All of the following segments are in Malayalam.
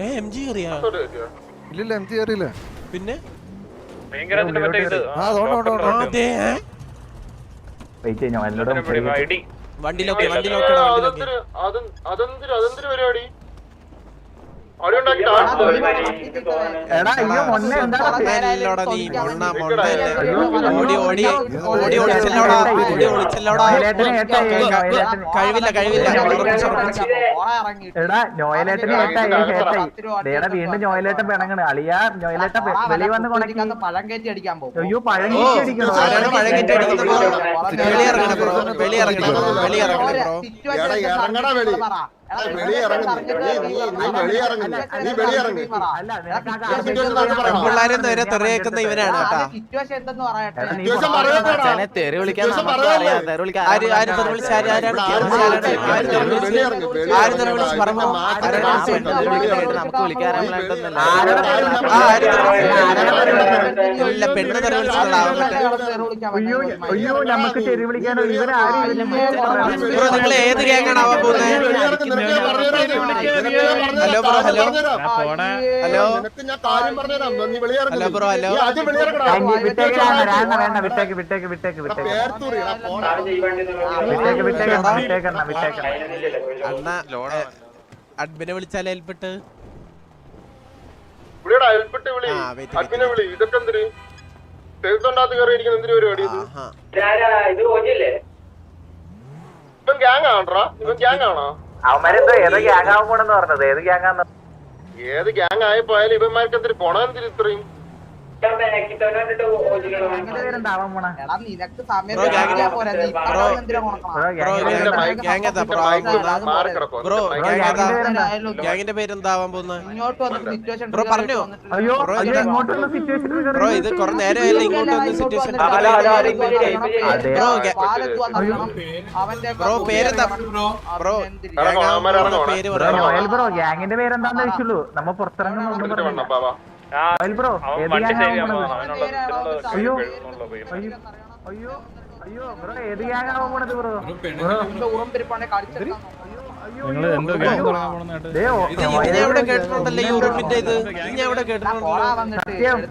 ഏ എം ജി കയറിയാ? ഇല്ലില്ല എം ജി കയറിയില്ല പിന്നെ? പരിപാടി? നോയലേട്ടന് ഏട്ടായി കഴിവില്ല കഴിവില്ല. എടാ വീണ്ടും നോയലേട്ടൻ പിണങ്ങണ് അളിയാ നോയലേട്ടൻ വെളിയിൽ വെളി വന്ന് കൊണക്കി പഴം കയറ്റി അടിക്കാൻ പോകും അയ്യോ പഴം അടിക്കണോ. പിള്ളേരെ നേരെ തെറിയേക്കുന്ന ഇവനാണ് കേട്ടാ തെറി വിളിക്കാൻ തെറി വിളിക്കാൻ ആര് ആര് തെറി വിളിച്ച് ആര് ആരാണ് നമുക്ക് ഇല്ല പെണ്ണ് അയ്യോ നമുക്ക് തെറി വിളിക്കാനോ ഇവരാരും ബ്രോ നിങ്ങൾ ഏത് ഗ്യാങ്ങാണ് ആവാൻ പോകുന്നത്. Hello bro, hello. ഹലോ ഞാൻ കാര്യം പറഞ്ഞുതരാം നീ വെളി ഹലോ ബ്രോ, ഹലോ. വിട്ടേക്ക് വേണ്ട വേണ്ട വിട്ടേക്ക് വിട്ടേക്ക് വിട്ടേക്കണ്ണ വിട്ടേക്കണ്ണ അണ്ണ അഡ്മിനെ അഡ്മിനെ വിളി. ഇതൊക്കെ എന്തിന്? സേവ്സോണിനകത്ത് കയറി ഇരിക്കുന്ന എന്തിന് പരിപാടി ഇത്? ഇവൻ ഗ്യാങ് ആണോ ഇവൻ ഗ്യാങ് ആണോ? അവന്മാരെന്തോ ഏതോ ഗ്യാങ് ആവാൻ പോണെന്ന് പറഞ്ഞത്. ഏത് ഏത് ഗ്യാങ് ആയപ്പോയാലും ഇവന്മാർക്ക് എന്തിരി പോണെന്തിരി ഇത്രയും പേരെന്താ ആവാൻ പോണ എടാ നിനക്ക് സമയം ബ്രോ, ഗ്യാങ് കിട്ടിയാ പോരെ, ആവാൻ പോകുന്നത് ബ്രോ ഗ്യാങ്ങിന്റെ? ഗ്യാങ്ങിന്റെ പറഞ്ഞു അയ്യോ ബ്രോ, അയ്യോ ഇത് ഇങ്ങോട്ടുള്ള സിറ്റുവേഷൻ ബ്രോ ഇത് കുറെ നേരമായില്ല ഇങ്ങോട്ട് വന്ന് സിറ്റുവേഷൻ ബ്രോ പേരെന്താ ബ്രോ. പേര് ഗ്യാങ്ങിന്റെ പേരെന്താന്ന് ചോദിച്ചുള്ളൂ നമ്മ പുറത്തിറങ്ങുന്ന ബ്രോ ഏത് ഗ്യാങ് ആവാൻ പോണത് അയ്യോ. അയ്യോ. അയ്യോ. അയ്യോ. ബ്രോ ഏത് പോണത് ബ്രോ? ഉറുമ്പിരിപ്പാണെ കളിച്ചെടുക്കാൻ നിങ്ങൾ എന്തോ. ഗ്യാങ് തുടങ്ങാൻ പോണെന്നായിട്ട് ഇത്? ഞാൻ എവിടെ കേട്ടിട്ടുണ്ടല്ലോ ഈ ഉറുമ്പിന്റെ ഇത്? ഞാൻ എവിടെ കേട്ടിട്ടുണ്ടല്ലോ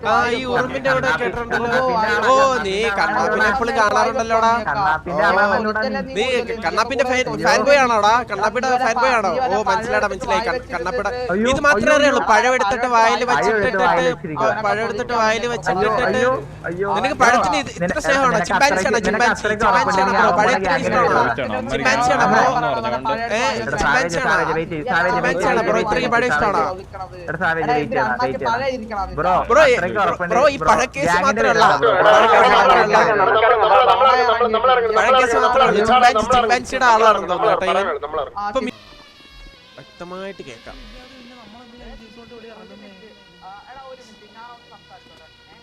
ആ ഈ ഉറുമ്പിന്റെ എവിടെ കേട്ടിട്ടുണ്ടല്ലോ ഓ നീ കണ്ണാപ്പിനെ എപ്പോഴും കാണാറുണ്ടല്ലോടാ നീ. നീ കണ്ണാപ്പിന്റെ ഫാൻ ബോയ് ആണോടാ കണ്ണാപ്പിയുടെ ഫാൻ ബോയ് ആണോ? ഓ മനസ്സിലാടാ മനസ്സിലായി കണ്ണ- കണ്ണാപ്പിയുടെ ഇത് മാത്രമേ അറിയുള്ളൂ. പഴമെടുത്തിട്ട് വായിൽ വെച്ചിട്ടിട്ട് പഴമെടുത്തിട്ട് വെച്ചിരിക്കുക. പഴം എടുത്തിട്ട് വായിൽ വെച്ചിട്ടിട്ട്. നിനക്ക് പഴത്തിന് ഇത് ഇത്ര സ്നേഹമാണോ നിനക്ക് ചിമ്പാൻസി ആണോ അത്രയ്ക്ക് ചിമ്പാൻസി ചിമ്പാൻസി ആണോ ബ്രോ ഇഷ്ടമാണോ അമ്മ ചിമ്പാൻസി ആണോ ബ്രോ ഈ പഴക്കേസ് ഗ്യാങ്ങിന്റെ മാത്രമേ ഉള്ളൂ. പേരാ. എടാ, എടാ, എടാ, എടാ, എടാ, എടാ, നമ്മൾ നമ്മൾ നമ്മൾ നമ്മൾ ഇറങ്ങ്, നമ്മൾ പഴക്കേസ് ഇറങ്ങ്, മാത്രമേ നമ്മൾ വ്യക്തമായിട്ട് കേൾക്കാം.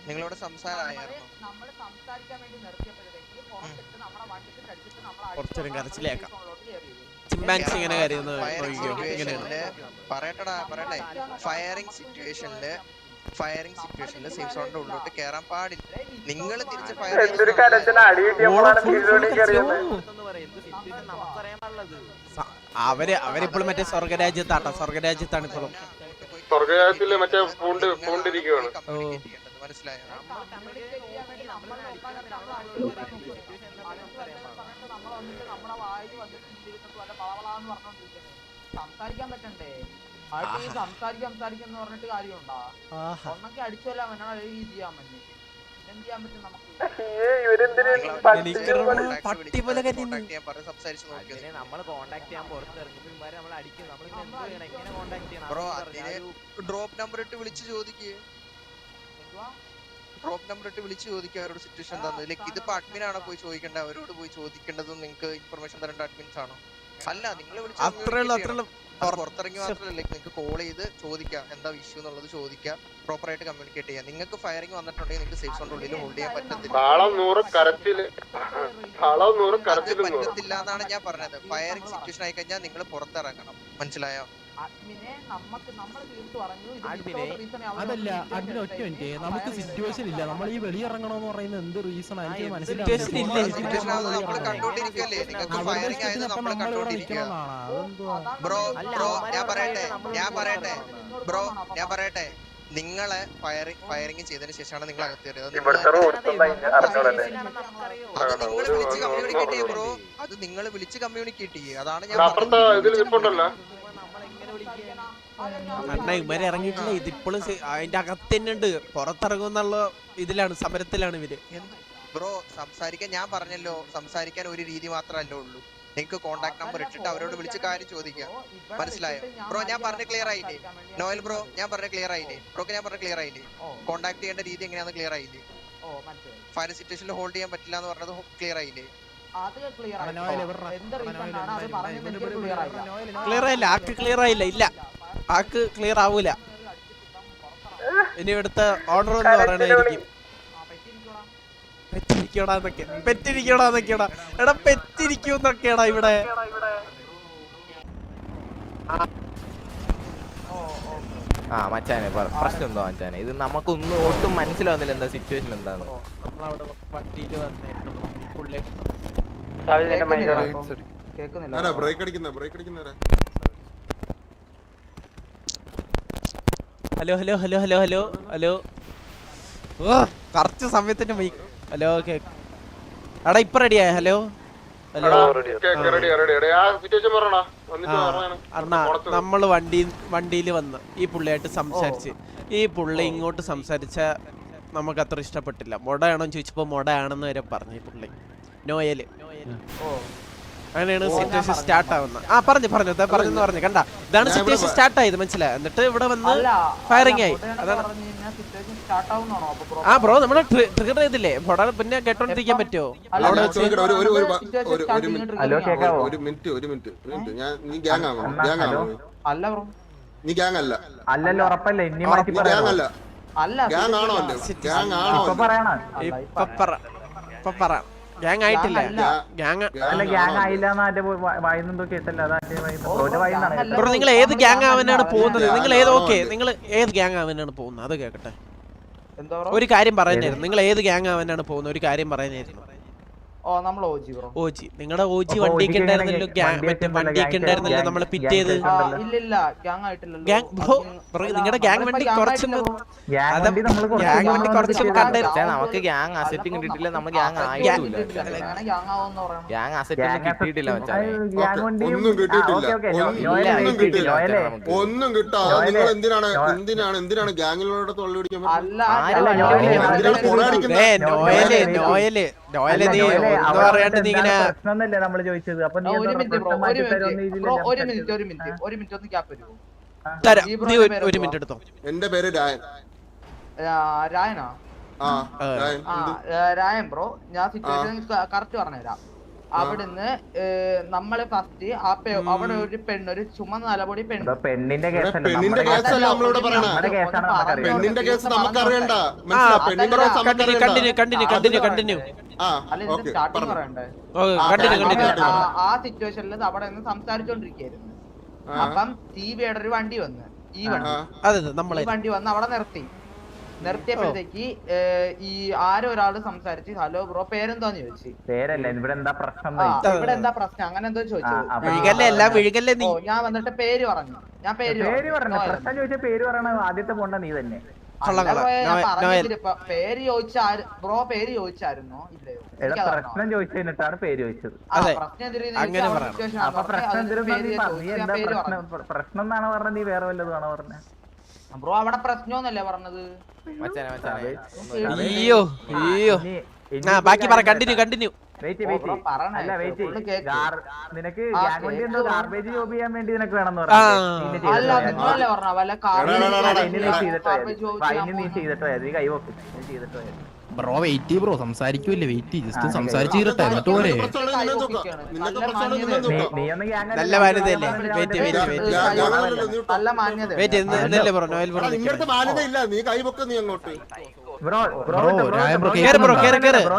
നിങ്ങളോട് സംസാരമായിരുന്നു. നമ്മൾ സംസാരിക്കാൻ വേണ്ടി നിർത്തിയപ്പോഴത്തേക്ക് പുറത്തിട്ട് നമ്മളെ വണ്ടിക്ക് കടിച്ചിട്ട് നമ്മളെ കുറച്ചേരം കരച്ചിലേക്കാം ചിമ്പാൻസി ഇങ്ങനെ പറയട്ടടാ പറയട്ടെ. ഫയറിംഗ് സിറ്റുവേഷനിൽ ഫയറിംഗ് സിറ്റുവേഷനിൽ സേഫ് സോണിന്റെ ഉള്ളിലോട്ട് കേറാൻ പാടില്ല. നിങ്ങൾ തിരിച്ച് ഫയർ അവർ അവരിപ്പോഴും മറ്റേ സ്വർഗരാജ്യത്താട്ടോ സ്വർഗരാജ്യത്താണ് ഇപ്പോഴും സ്വർഗരാജ്യത്തിൽ മറ്റേ പൂണ്ട് പൂണ്ടിരിക്കുകയാണ് ചെയ്യേണ്ടത് മനസ്സിലായോ? സംസാരിക്കാൻ പറ്റണ്ടേ? ആയിട്ട് ഈ എന്ന് പറഞ്ഞിട്ട് കാര്യമുണ്ടോ. ഒന്നൊക്കെ അടിച്ചല്ല എന്നോട് ഈ ചെയ്യാൻ പറ്റും ചെയ്യാൻ നമ്മൾ കോണ്ടാക്ട് ചെയ്യാൻ നമ്മൾ അടിക്കും. ബ്രോ ഡ്രോപ്പ് നമ്പർ ഇട്ട് വിളിച്ച് ചോദിക്കുക ഡ്രോപ്പ് നമ്പർ ഇട്ട് വിളിച്ച് ചോദിക്കുക അവരോട് സിറ്റുവേഷൻ എന്താന്ന്. ലൈക്ക് ഇതിപ്പോ അഡ്മിൻ ആണോ പോയി ചോദിക്കേണ്ടത് അവരോട് പോയി ചോദിക്കേണ്ടതും നിങ്ങൾക്ക് ഇൻഫർമേഷൻ തരേണ്ട അഡ്മിൻസ് ആണോ? അല്ല നിങ്ങൾ വിളിച്ച് അത്രേ ഉള്ളൂ അത്രേ ഉള്ളൂ. അത് പുറത്തിറങ്ങി മാത്രമല്ല ലൈക്ക് നിങ്ങൾക്ക് കോൾ ചെയ്ത് ചോദിക്കാം. എന്താ ഇഷ്യൂ എന്നുള്ളത് ചോദിക്കാം. പ്രോപ്പർ ആയിട്ട് കമ്മ്യൂണിക്കേറ്റ് ചെയ്യാം. നിങ്ങൾക്ക് ഫയറിംഗ് വന്നിട്ടുണ്ടെങ്കിൽ നിങ്ങൾക്ക് സേഫ് സോണിന്റെ ഉള്ളിൽ ഹോൾഡ് ചെയ്യാൻ പറ്റത്തില്ല. പറ്റത്തില്ല എന്നാണ് ഞാൻ പറഞ്ഞത്. ഫയറിംഗ് സിറ്റുവേഷൻ ആയി കഴിഞ്ഞാൽ നിങ്ങൾ പുറത്തിറങ്ങണം. മനസ്സിലായോ? അഡ്മിനെ നമുക്ക് നമ്മൾ തീർത്തു പറഞ്ഞു. അതല്ല അഡ്മിൻ അതിന് ഒറ്റ മിനിറ്റ്. നമുക്ക് സിറ്റുവേഷൻ ഇല്ല. നമ്മൾ ഈ വെളിയിറങ്ങണമെന്ന് പറയുന്നത് എന്ത് റീസൺ അതാണ് ബ്രോ ബ്രോ ഞാൻ പറയട്ടെ. ഞാൻ പറയട്ടെ. ബ്രോ ഞാൻ പറയട്ടെ. നിങ്ങളെ ഫയറിംഗ് ഫയറിംഗ് ചെയ്തതിന് ശേഷമാണ് നിങ്ങൾ അകത്ത് കയറിയത് അത് നിങ്ങൾ വിളിച്ച് കമ്മ്യൂണിക്കേറ്റ് ചെയ്യും ബ്രോ. അത് നിങ്ങൾ വിളിച്ച് കമ്മ്യൂണിക്കേറ്റ് ചെയ്യും. അതാണ് ഞാൻ അണ്ണ ഇവരെ ഇറങ്ങിയിട്ടില്ല. ഇതിപ്പോഴും അതിന്റെ അകത്ത് തന്നെ ഉണ്ട്. പുറത്തിറങ്ങുന്നുള്ള ഇതിലാണ് സമരത്തിലാണ് ഇവർ. ബ്രോ സംസാരിക്കാൻ ഞാൻ പറഞ്ഞല്ലോ. സംസാരിക്കാൻ ഒരു രീതി മാത്രമല്ല ഉള്ളൂ. നിങ്ങൾക്ക് കോണ്ടാക്ട് നമ്പർ ഇട്ടിട്ട് അവരോട് വിളിച്ച് കാര്യം ചോദിക്കാം മനസ്സിലായോ? ബ്രോ, ഞാൻ പറഞ്ഞ ക്ലിയർ ആയില്ലേ? നോയൽ ബ്രോ ഞാൻ പറഞ്ഞ ക്ലിയർ ആയില്ലേ? ബ്രോക്ക് ഞാൻ പറഞ്ഞ ക്ലിയർ ആയില്ലേ? കോണ്ടാക്ട് ചെയ്യേണ്ട രീതി എങ്ങനെയാണെന്ന് ക്ലിയർ ആയില്ലേ? ഓ, മനസ്സിലായി. ഫയർ സിറ്റുവേഷനിൽ ഹോൾഡ് ചെയ്യാൻ പറ്റില്ല എന്ന് പറഞ്ഞത് ക്ലിയർ ആയില്ലേ? ക്ലിയർ ആയില്ല. ആക്ക് ക്ലിയർ ആയില്ല. ഇല്ല. ആക്ക് ക്ലിയർ ആവൂല. ഇനി ഇവിടുത്തെ ഓർഡർ എന്ന് പറയണായിരിക്കും. പെറ്റിരിക്കടാന്നൊക്കെ പെറ്റിരിക്കടാന്നൊക്കെയാടാ എടാ പെറ്റിരിക്കൂന്നൊക്കെയാടാ ഇവിടെ. ആ മച്ചാനെ പ്രശ്നം എന്തോ മച്ചാനെ? ഇത് നമുക്കൊന്നും ഒട്ടും മനസ്സിലാവുന്നില്ല എന്താ സിറ്റുവേഷൻ എന്താണ്. Hello hello hello hello hello hello ഓ കറക്റ്റ് സമയത്തിന്റെ മൈക്ക് ഹലോ കേക്ക് എടാ ഇപ്പൊ റെഡിയായ ഹലോ ഹലോ നമ്മൾ വണ്ടി വണ്ടിയിൽ വന്ന് ഈ പുള്ളിയായിട്ട് സംസാരിച്ച്. ഈ പുള്ളി ഇങ്ങോട്ട് സംസാരിച്ച നമുക്ക് അത്ര ഇഷ്ടപ്പെട്ടില്ല. മൊടയാണോ ചോദിച്ചപ്പോ മൊടയാണെന്ന് വരെ പറഞ്ഞു ഈ പുള്ളി. നോയൽ അങ്ങനെയാണ് സിറ്റുവേഷൻ സ്റ്റാർട്ട് ആവുന്നത്. ആ പറഞ്ഞു പറഞ്ഞു പറഞ്ഞു പറഞ്ഞെന്ന് പറഞ്ഞു. കണ്ട? ഇതാണ് സിറ്റുവേഷൻ സ്റ്റാർട്ട് ആയത് മനസ്സിലായി? എന്നിട്ട് ഇവിടെ വന്ന് ഫയറിംഗ് ആയി. അതാണ്? ആ ബ്രോ നമ്മൾ ട്രിഗർ ചെയ്തില്ലേ? മൊട പിന്നെ കേട്ടോണ്ടിരിക്കാൻ പറ്റുമോ അവിടെ വെച്ച് ഒരു- മിനിറ്റ്. ഒരു മിനിറ്റ് ഒരു മിനിറ്റ് ഞാൻ നീ ഗ്യാങ് ആണോ? ഗ്യാങ് ആണോ? അല്ല ബ്രോ നീ ഗ്യാങ് അല്ല. അല്ലല്ലോ ഉറപ്പല്ലേ? ഇനി മാറ്റി ഗ്യാങ് അല്ല. ഗ്യാങ് ആണോ ഗ്യാങ് ആണോ ഇപ്പൊ പറ ഇപ്പൊ പറ. ഗ്യാങ് ആയിട്ടില്ല. ബ്രോ നിങ്ങൾ ഏത് ഗ്യാങ് ആവാനാണ് പോകുന്നത്? നിങ്ങൾ ഏത് ഓക്കെ നിങ്ങൾ ഏത് ഗ്യാങ് ആവാനാണ് പോകുന്നത്? അത് കേക്കട്ടെ. എന്താ ഒരു കാര്യം പറയുന്നായിരുന്നു നിങ്ങൾ ഏത് ഗ്യാങ് ആവാനാണ് പോകുന്നത്? ഒരു കാര്യം പറയുന്നായിരുന്നു നമ്മൾ ഓജി ബ്രോ. ഓജി നിങ്ങളുടെ ഓജി ഉണ്ടായിരുന്നല്ലോ എങ്ങനെ ഗ്യാങ് മറ്റേ വണ്ടിയൊക്കെ ഉണ്ടായിരുന്നല്ലോ നമ്മൾ പിറ്റ്. ഇല്ല ഇല്ല ഗ്യാങ് ആയിട്ടില്ലല്ലോ. Gang- ബ്രോ നിങ്ങളുടെ gang വണ്ടി ഗ്യാങ് വണ്ടി നമുക്ക് ഗ്യാങ് അസറ്റും കിട്ടിയിട്ടില്ല നമ്മൾ ഗ്യാങ് ആയിട്ടില്ല ഗ്യാങ് ആവുമെന്ന് പറയണം ഗ്യാങ് അസറ്റ് കിട്ടിയിട്ടില്ല ഒന്നും കിട്ടിയിട്ടില്ല. ഓക്കേ, ഓക്കേ, ഒന്നും ഒന്നും കിട്ടിയില്ല. നോയലെ ഒന്നും കിട്ടാതെ നിങ്ങൾ എന്തിനാണ് എന്തിനാണ് എന്തിനാണ് ഗ്യാങ്ങിലൂടെ തൊള്ളി പിടിക്കാൻ നോയൽ നോയൽ നോയൽ നീ നോയലെ, ഒന്ന് അവിടെ പറയാണ്ട് നീ എന്താണ് ഇങ്ങനെ പ്രശ്നം എന്നല്ലേ നമ്മൾ ചോദിച്ചത്? അപ്പൊ നീ ഒരു മിനിറ്റ് ബ്രോ ഒരു മിനിറ്റ്. ബ്രോ ഒരു മിനിറ്റ് ഒരു മിനിറ്റ്. ഒരു മിനിറ്റ് ഒന്ന് ഗ്യാപ്പ് വരുമോ തരാം. നീ ഒരു-? മിനിറ്റ് എടുത്തോ? എന്റെ പേര് രായൻ. രായനാ? രായൻ ബ്രോ ഞാൻ സിറ്റുവേഷൻ കറക്റ്റ് പറഞ്ഞുതരാം. അവിടുന്ന് നമ്മൾ ഫസ്റ്റ് ആ അവിടെ ഒരു പെണ്ണ് ഒരു ചുമന്ന നലപൊടി പെണ്ണ് പെണ്ണിന്റെ പെണ്ണിന്റെ കേസല്ല നമ്മളിവിടെ പറയണ? കേസ് നമുക്കറിയണ്ട. ആ സിറ്റുവേഷനിൽ അവിടെ നിന്ന് സംസാരിച്ചോണ്ടിരിക്കുന്നു അപ്പം ടി വിയുടെ ഒരു വണ്ടി വന്ന് ഈ വണ്ടി അതെ അതെ നമ്മളെ ഈ വണ്ടി വന്ന് അവിടെ നിർത്തി. നിർത്തിയപ്പോഴത്തേക്ക് ഈ ആരോ ഒരാൾ സംസാരിച്ച് ഹലോ ബ്രോ പേരെന്താന്ന് ചോദിച്ചു? പേരല്ല? ഇവിടെ എന്താ പ്രശ്നം. ഇവിടെ എന്താ പ്രശ്നം? അങ്ങനെ എന്തോ ചോദിച്ചു. ഞാൻ വന്നിട്ട് പേര് പറഞ്ഞു. ഞാൻ പേര് പേര് പറഞ്ഞു. പ്രശ്നം ചോദിച്ച പേര് പറയണ ആദ്യത്തെ പോണ്ട നീ തന്നെ. പേര് ചോദിച്ച ബ്രോ പേര് ചോദിച്ചായിരുന്നോ ഇല്ലയോ. പ്രശ്നം ചോദിച്ചതിനിട്ടാണ് പേര് ചോദിച്ചത്. അതെ. പ്രശ്നം. പ്രശ്നം എന്നാണ് പറഞ്ഞത്? നീ വേറെ വല്ലതുമാണോ പറഞ്ഞത്? ബ്രോ അവിടെ പ്രശ്നമൊന്നല്ലേ പറഞ്ഞത്? മച്ചാനെ മച്ചാനെ. അയ്യോ അയ്യോ. ആ ബാക്കി പറ കണ്ടിന്യൂ കണ്ടിന്യൂ വെയിറ്റ് വെയിറ്റ് അല്ല വെയിറ്റ് നിനക്ക് വണ്ടി എന്തോ ഗാർബേജ് ജോബ് ചെയ്യാൻ വേണ്ടി നിനക്ക് വേണമെന്ന് പറഞ്ഞു നീ. ചെയ്തിട്ട് നീ ചെയ്തിട്ട് പോയത് നീ ചെയ്തിട്ട് ബ്രോ വെയിറ്റ് ബ്രോ സംസാരിക്കൂല്ലേ വെയിറ്റ് ജസ്റ്റ് ആ, സംസാരിച്ച് തീരട്ടെ എന്നിട്ട് പോരെ നല്ല മാന്യതല്ലേ വെയിറ്റ് വെയിറ്റ് വെയിറ്റ് എന്നല്ലേ നോയൽ പറഞ്ഞു നിന്റെ അടുത്ത് മാന്യത ഇല്ല നീ കൈ പൊക്ക നീ അങ്ങോട്ട് ബ്രോ ബ്രോ ബ്രോ, രായം ബ്രോ കേറ് കേറ്, കേറ്. ബ്രോ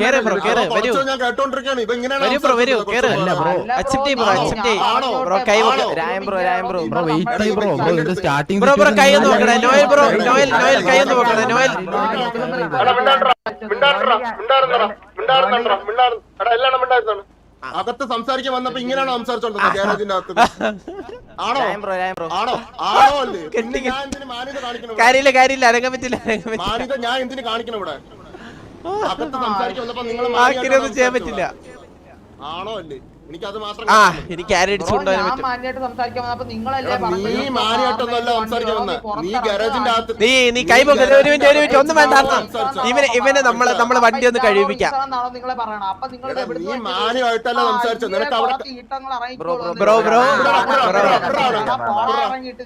കേറ് ബ്രോ, കേറ്. വരൂ. ഞാൻ കേട്ടോണ്ടിരിക്കാണ് ഇപ്പൊ ഇങ്ങനെയാണ് വരൂ ബ്രോ കേറ് അല്ല ബ്രോ. അക്സെപ്റ്റ് ചെയ്യ് ബ്രോ അക്സെപ്റ്റ് ചെയ്യ് ബ്രോ കൈ വെക്ക് ആണോ? Bro രായം bro bro wait bro bro starting bro bro കൈ ഒന്ന് നോക്കണേ നോയൽ ബ്രോ നോയൽ കൈ നോക്കണേ. അകത്ത് സംസാരിക്കാൻ വന്നപ്പോ ഇങ്ങനെയാണ് സംസാരിച്ചോണ്ടത് ഗ്യാരേജിന്റെ അകത്ത് കാര്യമില്ല കാര്യമില്ല. അനങ്ങാൻ പറ്റില്ല അനങ്ങാൻ പറ്റില്ല. ഞാൻ എന്തിന് കാണിക്കണം ഇവിടെ? ആക്കിനൊന്നും ചെയ്യാൻ പറ്റില്ല. ആണോ അല്ലേ? ആ. എനിക്ക് പറ്റും? നീ മാന്യമായിട്ടൊന്നുമല്ല സംസാരിക്കാൻ വന്നെ. നീ കൈ ഒരു മിനിറ്റ് ഒരു മിനിറ്റ് ഒന്നും വേണ്ട ഇവനെ ഇവനെ നമ്മളെ നമ്മളെ വണ്ടി ഒന്ന് കഴിപ്പിക്കാം അവിടെ bro bro bro.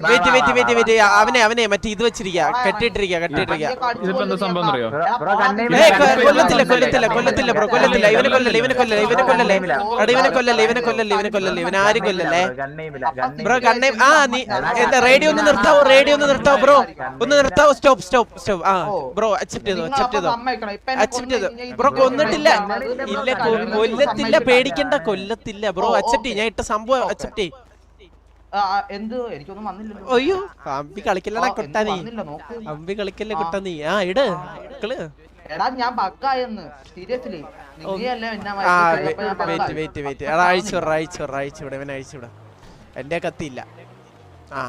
Wait wait wait wait. അവനെ അവനെ മറ്റേ ഇത് വെച്ചിരിക്കാ. കെട്ടിട്ടിരിക്കാ കെട്ടിട്ടിരിക്ക ഇതിപ്പോ സംഭവം അറിയോ ബ്രോ കണ്ണേ ഏയ് കൊ- കൊല്ലത്തില്ല കൊല്ലത്തില്ല കൊല്ലത്തില്ല ബ്രോ കൊല്ലത്തില്ല. ഇവനെ കൊല്ലല്ലേ ഇവനെ കൊല്ലല്ലേ ഇവനെ കൊല്ലല്ലേ എടാ ഇവനെ കൊല്ലല്ലേ. ഇവനെ കൊല്ലല്ലേ? ഇവനെ കൊല്ലല്ലേ? ഇവൻ ആരും കൊല്ലല്ലേ? ബ്രോ കണ്ണേ ആ നീ എന്താ റേഡിയോ ഒന്ന് നിർത്താവോ? റേഡിയോ ഒന്ന് നിർത്താവോ ബ്രോ? ഒന്ന് നിർത്താവോ? Stop stop stop. ആ ബ്രോ അക്സെപ്റ്റ് ചെയ്തോ? അക്സെപ്റ്റ് ചെയ്തോ? അക്സെപ്റ്റ് ചെയ്തോ? ബ്രോ കൊന്നിട്ടില്ല. ഇല്ല കൊല്ലത്തില്ല. പേടിക്കണ്ട. കൊല്ലത്തില്ല ബ്രോ. അക്സെപ്റ്റ് ചെയ്യ. ഞാൻ ഇട്ട സംഭവം അക്സെപ്റ്റ് ചെയ്യ്. എന്ത്? എനിക്കൊന്നും വന്നില്ലല്ലോ. അയ്യോ അമ്പി കളിക്കല്ലടാ നീ? വന്നില്ല നോക്ക്. അമ്പി കളിക്കല്ലേ കുട്ടാ നീ? ആ ഇട് എടാ ഞാൻ സീരിയസ്ലി. Wait wait wait. എടാ അഴിച്ചു വിട അഴിച്ചു വിട അഴിച്ചു വിട ഇവനെ അഴിച്ചു വിട. എന്റെ കത്തിയില്ല. ആ.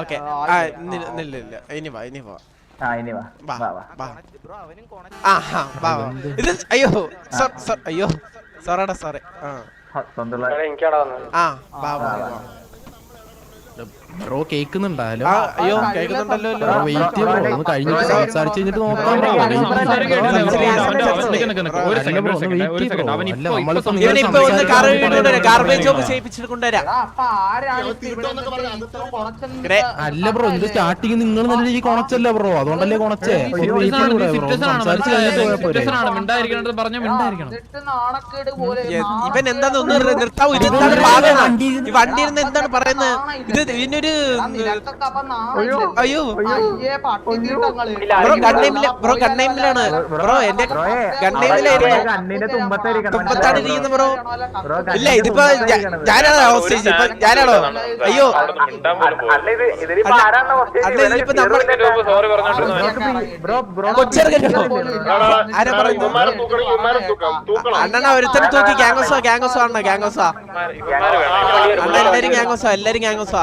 ഓക്കെ. നില്ല ഇനി വാ ഇനി വാ. ആ ഇനി വാ. വാ വാ വാ. വാ. ബ്രോ അവനും കൊണ ആ വാ വാ അയ്യോ സോർ സോർ അയ്യോ. സോറാടാ സാറേ. ആ. ആ ബാബാ ബ്രോ കേക്കുന്നുണ്ടല്ലോ അയ്യോ വെയിറ്റ് ചെയ്യ് ബ്രോ ഒന്ന് കഴിഞ്ഞിട്ട് സംസാരിച്ച് കഴിഞ്ഞിട്ട് നോക്കാം ബ്രോ അല്ല, ബ്രോ ഇത് സ്റ്റാർട്ടിങ് നിങ്ങൾ നല്ല രീതിയിൽ കൊണച്ചല്ല ബ്രോ അതുകൊണ്ടല്ലേ കൊണച്ചേ സംസാരിച്ച് കഴിഞ്ഞിട്ട് പറഞ്ഞ മിണ്ടായിരിക്കണം ഇവൻ എന്താന്ന് ഒന്ന് നിർത്താവൂ ഇത് വണ്ടി ഇരുന്ന് എന്താണ് പറയുന്നത് ഇത് ഇതിനൊരു അപ്പൊ നാണമില്ലേ? അയ്യോ. ബ്രോ ഗണ്ണൈമില്ല ബ്രോ ഗണ്ണൈമിലാണ് ബ്രോ എന്റെ ഗണ്ണൈമിലായിരുന്നു തുമ്പത്താണ് ഇരിക്കുന്നത് ബ്രോ. ഇല്ല ഇതിപ്പോ. ഞാനാണോ ഹോസ്റ്റേജ് ഇപ്പൊ ഞാനാണോ? അയ്യോ. അല്ല നമ്മൾ ആരാ തൂക്കണം അണ്ണന ഒരുത്തരം തൂക്കി. ഗ്യാങ്ങോസോ ഗ്യാങ്ങോസോ അണ്ണ ഗ്യാങ്ങോസോ അണ്ണ എല്ലാരും ഗ്യാങ്ങോസോ എല്ലാരും ഗ്യാങ്ങോസോ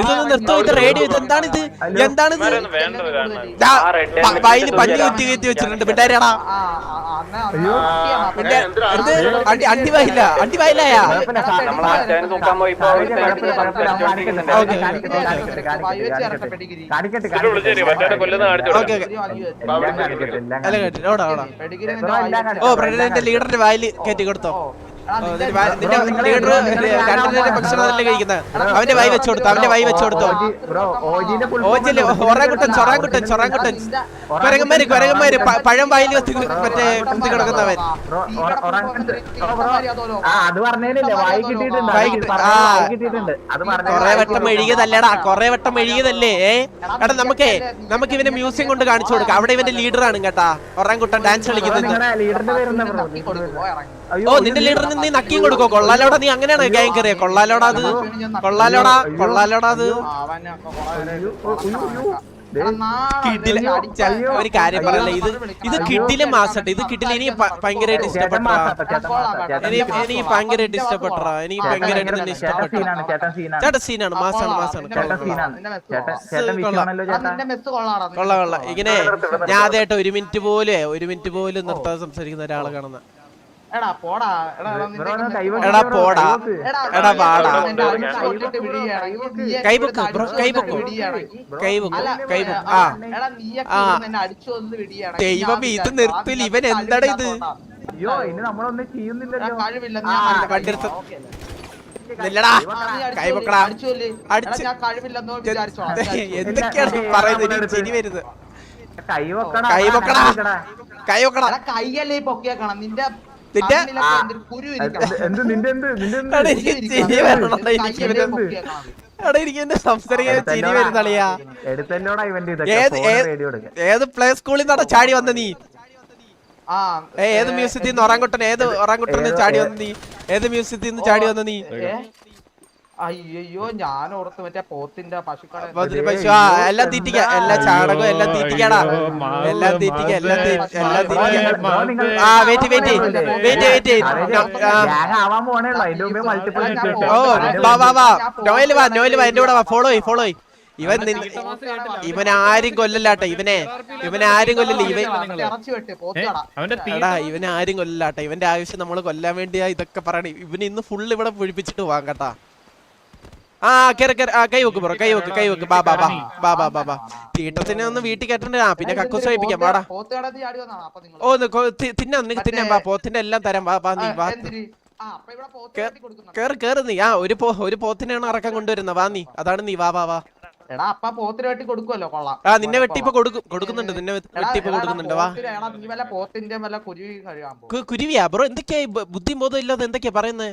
ഇതൊന്ന് നിർത്തോ ഇത് റേഡിയോ ഇത് എന്താണ് ഇത്? എന്താണ് ഇത്? ഇവന്മാരൊന്നും വേണ്ടത് കാരണം ദാ, വ- വയലിൽ പഞ്ഞി കുത്തി കയറ്റി വെച്ചിട്ടുണ്ട്. അപ്പൊ പിന്നെ എന്ത് അണ്ടി അണ്ടി വായില്ല അണ്ടി വായില്ലായ. ഓ പ്രസിഡന്റ് ലീഡറിന്റെ വായിൽ കയറ്റി കൊടുത്തോ. അവന്റെ വൈ വെച്ചു കൊടുത്തു അവന്റെ വൈ വെച്ചു കൊടുത്തു ഓജൽ. ഒറാങ്കുട്ടൻ ചൊറാങ്കുട്ടൻ ചൊറാങ്കുട്ടൻ കുരങ്ങന്മാര് കുരങ്ങന്മാര് പഴം വായിൽ വെച്ച് മറ്റേ കുത്തി കിടക്കുന്നവൻ ബ്രോ, ഒറ- ഒറങ്ങുന്നുണ്ട്. ബ്രോ. ആ അത് പറഞ്ഞേനില്ലേ വായി കിട്ടിയിട്ടുണ്ട് വായി അത് കിട്ടി- പറഞ്ഞ ആ. വായി കിട്ടിയിട്ടുണ്ട് അത് പറഞ്ഞ കൊറേ വട്ടം എഴുകിയതല്ലേടാ കൊറേ വട്ടം എഴുകിയതല്ലേ ഏ എടാ നമുക്കേ നമുക്ക് ഇവന്റെ മ്യൂസിയം കൊണ്ട് കാണിച്ചു കൊടുക്കാം അവിടെ ഇവന്റെ ലീഡറാണ് കേട്ടാ ഒറാങ്കുട്ടൻ ഡാൻസ് കളിക്കുന്നത് ലീഡറിന്റെ പേരെന്താ. ഓ, നിന്റെ ലീഡർ നീ നക്കിയും കൊടുക്കോ? കൊള്ളാലോടാ നീ അങ്ങനെയാണ് ഗ്യാങ് കയറിയ കൊള്ളാലോടാ അത്. കൊള്ളാലോടാ കൊള്ളാലോടാ അത്. ഒരു കാര്യം പറയല്ല ഇത് ഇത് കിടില മാസട്ടെ ഇത് കിടില ഇനി ഭയങ്കരമായിട്ട് ഇഷ്ടപ്പെട്ടാ. എനിക്ക് ഭയങ്കരമായിട്ട് ഇഷ്ടപ്പെട്ട എനിക്ക് ചേട്ടൻ ഭയങ്കരമായിട്ട് ഭയങ്കര- തന്നെ ചേട്ടൻ ഇഷ്ടപ്പെട്ട. സീനാണ് ചേട്ടൻ സീനാണ്. ചേട്ടാ സീനാണ് മാസാണ് മാസാണ്. കൊള്ളാം. കൊള്ളാം ഇങ്ങനെ ഞാൻ ആദ്യമായിട്ട് ഒരു മിനിറ്റ് പോലെ ഒരു മിനിറ്റ് പോലും നിർത്താതെ സംസാരിക്കുന്ന ഒരാളെ കാണുന്ന എടാ പോടാ. എടാ പോടാ. കൈവെക്ക്. എടാ, ബ്രോ, ആ, ആ. ദൈവമേ, ഞാൻ ഇത് നിർത്തില്ല. ഇവൻ എന്താണ് എന്താടാ ഇത്? നില്ലടാ ആ, നീ അടിച്ചു കൈ കൊല്ല്, വെക്കടാ. അടിച്ചു അടിച്ച്. ഞാൻ കഴിവില്ലെന്നോ വിചാരിച്ചോളാം എന്തൊക്കെയാണ് ഈ പറയുന്നത്? എനിക്ക് ചിരി വരുന്നത്. കൈ വെക്കടാ കൈ വെക്കടാ. വെക്കടാ. കൈ വെക്കടാ എടാ കൈയല്ലേ പൊക്കിയാക്കണം. നിന്റെ നിന്റെ. എന്ത് നിന്റെ എന്ത് നിന്റെ എന്ത്? എടാ, എനിക്ക് എന്റെ സംസാരിക്കാൻ ചിരി വരുന്നളിയാ ഇവന്റ് ഏത് ഇതൊക്കെ പ്ലേ സ്കൂളിൽ നിന്നാണ് ചാടി വന്ന നീ? ആ, ഏത് മ്യൂസിയത്തിൽ നിന്ന് ഒറാങ്കുട്ടൻ ഏത് ഒറാങ്കുട്ടൻ ചാടി വന്ന നീ? ഏത് മ്യൂസിയത്തിൽ നിന്ന് ചാടി വന്ന നീ? ഏ? അയ്യയ്യോ ഞാൻ ഓർത്ത് മറ്റേ പോത്തിന്റെ പശുക്കളെ പശു എല്ലാം തീറ്റിക്ക എല്ലാ ചാണകവും എല്ലാം തീറ്റിക്കടാ. എല്ലാം തീറ്റിക്ക എല്ലാം എല്ലാം തീറ്റിക്ക. ആ വെയിറ്റ് വെയിറ്റ് വെയിറ്റ് വെയിറ്റ് ഓ വാ വാ വാ. നോയിൽ വാ നോയിൽ വാ എന്റെ കൂടെ വാ. ഫോളോ ഫോളോ ഇവൻ ഇവൻ ആരും കൊല്ലല്ലാട്ടെ ഇവനെ. ഇവനെ ആരും കൊല്ലില്ല ഇവൻ എടാ ഇവനെ ആരും കൊല്ലല്ലാട്ടെ. ഇവന്റെ ആവശ്യം നമ്മൾ കൊല്ലാൻ വേണ്ടിയാ ഇതൊക്കെ പറയണേ. ഇവന് ഇന്ന് ഫുള്ള് ഇവിടെ പൊഴിപ്പിച്ചിട്ട് പോവാൻ കേട്ടാ. ആ കേറ് കേറ്. ആ കൈ വെക്ക് ബ്രോ കൈ വെക്ക് കൈ വെക്ക്. ബാ ബാ ബാ. ബാ ബാ ബാ ബാ. തീട്ടത്തിനെ ഒന്ന് വീട്ടിൽ കെട്ടണ്ടേ? ആ പിന്നെ കക്കൂസ് കഴിപ്പിക്കാം. വാടാ. ഓ തിന്നാം നിനക്ക് തിന്നാം. വാ പോത്തിന്റെ എല്ലാം തരാം. വാ വാ നീ വാ. കേറ് കേറ് നീ. ആ ഒരു പോ ഒരു പോത്തിനെയാണ് ഇറക്കം കൊണ്ടുവരുന്നത്. വാ നീ. അതാണ് നീ. വാ വാ വാ. എടാ അപ്പ പോത്തിന് വെട്ടി കൊടുക്കുമല്ലോ കൊള്ളാം ആ നിന്നെ വെട്ടിപ്പ് കൊടുക്കും കൊടുക്കുന്നുണ്ട് നിന്നെ വെട്ടി ഇപ്പൊ കൊടുക്കുന്നുണ്ട് വാ നീ വല്ല പോത്തിന്റെ വല്ല കുരുവി കഴിയാൻ കുരുവിയാ ബ്രോ എന്തൊക്കെയാ ബുദ്ധിയും ബോധം ഇല്ലാതെ എന്തൊക്കെയാ പറയുന്നത്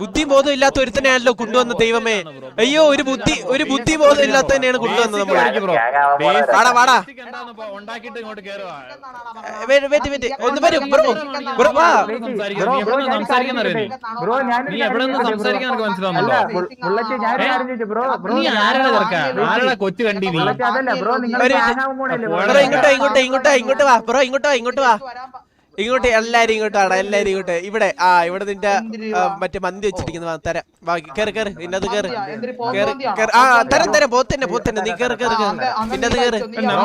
ബുദ്ധിയും ബോധം ഇല്ലാത്ത ഒരുത്തനെയാണല്ലോ കൊണ്ടുവന്ന ദൈവമേ അയ്യോ ഒരു ബുദ്ധി ഒരു ബുദ്ധി ബോധം ഇല്ലാത്തതിനെയാണ് കൊണ്ടുവന്നത് നമ്മൾ വാടാ വാടാ ഉണ്ടാക്കിയിട്ട് ഇങ്ങോട്ട് കേറുവാ വെയിറ്റ് വെയിറ്റ് ഒന്ന് വരും ബ്രോ ബ്രോ വാ ബ്രോ ഞാൻ സംസാരിക്കാൻ മനസ്സിലാവുന്നുണ്ടോ ബ്രോ ബ്രോ കൊച്ചു കണ്ടി ഇങ്ങോട്ടോ ഇങ്ങോട്ടോ ഇങ്ങോട്ടോ ഇങ്ങോട്ട് വാ ബ്രോ ഇങ്ങോട്ടോ ഇങ്ങോട്ട് വാ. ഇങ്ങോട്ട് എല്ലാരും ഇങ്ങോട്ടാണ് എല്ലാരും ഇങ്ങോട്ട്. ഇവിടെ ആ ഇവിടെ നിന്റെ മറ്റേ മന്തി വെച്ചിരിക്കുന്ന വാ, തരാം. ബാക്കി കേറ് കേറ് അത് കേറ്. കേറ് ആ തരം തരാം പോത്തന്നെ പോത്തന്നെ നീ കേറ് കേറ് കേറ്. അത് കേറ്.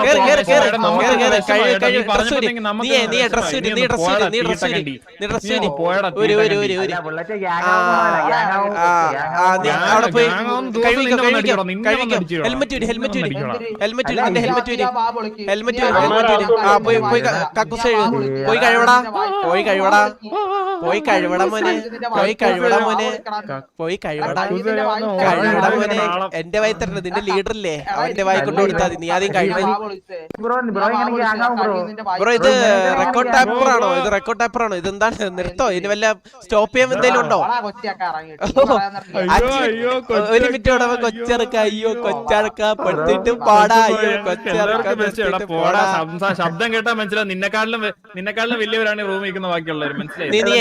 കേറ് കേറ് കേറ്. കേറ് കേറ്. കഴിവ് കഴിവ് ഡ്രസ് ഊരി. നീ നീ. ഡ്രസ് ഊരി നീ ഡ്രസ് ഊരി നീ ഡ്രസ് ഊരി. നീ ഡ്രസ് നീ ഊരി. പോടാ, ഒരു ഒരു ഒരു ഒരു. അവിടെ പോയി കഴിവിക്കോ കഴിവിക്കോ കഴിവിക്കോ. ഹെൽമെറ്റ് ഊരി ഹെൽമെറ്റ് ഊരി ഹെൽമെറ്റ് ഊരി. നിന്റെ ഹെൽമെറ്റ് ഊരി ഹെൽമെറ്റ് ഊരി ഹെൽമെറ്റ് ഊരി. ആ പോയി പോയി കക്കൂസ് പോയി പോയി കഴിവടാ? പോയി കഴിവടാ? പോയി കഴിവട മോനെ? പോയി കഴിവട മോനെ? പോയി കഴിവടാ. കഴിവടാ മോനെ. എന്റെ വായി തരണ നിന്റെ ലീഡർ ഇല്ലേ അവന്റെ വായി കൊണ്ട് കൊടുത്താൽ മതി. നീ ആദ്യം കഴിവ ബ്രോ ബ്രോ ഇങ്ങനെ ഗ്യാങ് ബ്രോ. ബ്രോ ഇത് റെക്കോർഡ് ടാപ്പർ ആണോ? ഇത് റെക്കോർഡ് ടാപ്പർ ആണോ? ഇത് എന്താണ് നിർത്തോ? ഇതിന് വല്ല സ്റ്റോപ്പ് ചെയ്യാൻ എന്തെങ്കിലും ഉണ്ടോ? അയ്യോ, അയ്യോ, ഒരു മിനിറ്റ് ഇവിടെ കൊച്ചിറക്ക അയ്യോ കൊച്ചറക്ക പെടുത്തിട്ട് പാടാ അയ്യോ കൊച്ചറക്ക ശബ്ദം കേട്ടാ മനസ്സിലാവും. നിന്നെക്കാളിലും നിന്നെക്കാളിലും നിന്നെക്കാട്ടിലും വലിയവരാണ് റൂം റൂമിൽ നിൽക്കുന്ന ബാക്കിയുള്ളവർ മനസ്സിലായി? നീ നീ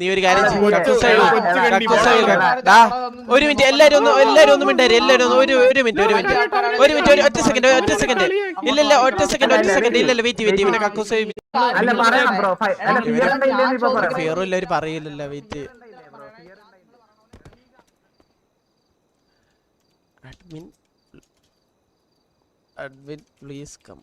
നീ ഒരു കാര്യം ചെയ്യ്. കക്കൂസ് കക്കൂസ്. ദാ, മിനിറ്റ് എല്ലാരും ഒന്ന് എല്ലാരും ഒന്ന് മിണ്ടാര് എല്ലാരും ഒന്ന് ഒരു ഒരു മിനിറ്റ് ഒരു മിനിറ്റ്. ഒരു മിനിറ്റ് ഒരു ഒറ്റ സെക്കൻഡ് ഒറ്റ സെക്കൻഡ് ഇല്ല ഇല്ല ഒറ്റ സെക്കൻഡ് ഒറ്റ സെക്കൻഡ് ഇല്ല വെയിറ്റ് വെയിറ്റ് ഇവനെ കക്കൂസ് അല്ല പറയണം ബ്രോ. അല്ല ഫിയർ ഇല്ലെന്ന് ഇപ്പൊ പറയാം. ഫിയറും ഇല്ല ഒരു പറയില്ലല്ല wait. Admin admin please come